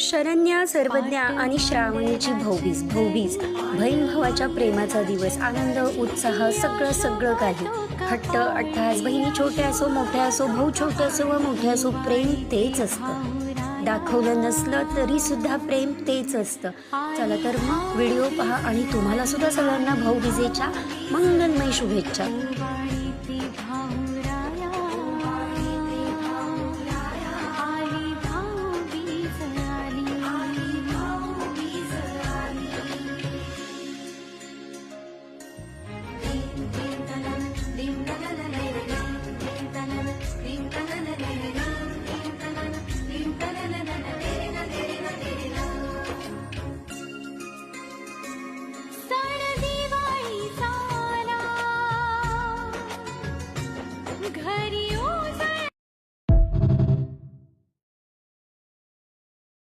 शरण्या सर्वज्ञा आणि श्रावणीची भाऊबीज भाऊबीज बहीण भावाच्या प्रेमाचा दिवस आनंद उत्साह सगळं सगळं काही. हट्ट अट्ठास बहिणी छोट्या असो मोठ्या असो भाऊ छोटे असो व मोठे असो प्रेम तेच असतं. दाखवलं नसलं तरी सुद्धा प्रेम तेच असतं. चला तर मग व्हिडिओ पहा आणि तुम्हाला सुद्धा सगळ्यांना भाऊबीजेच्या मंगलमय शुभेच्छा. घर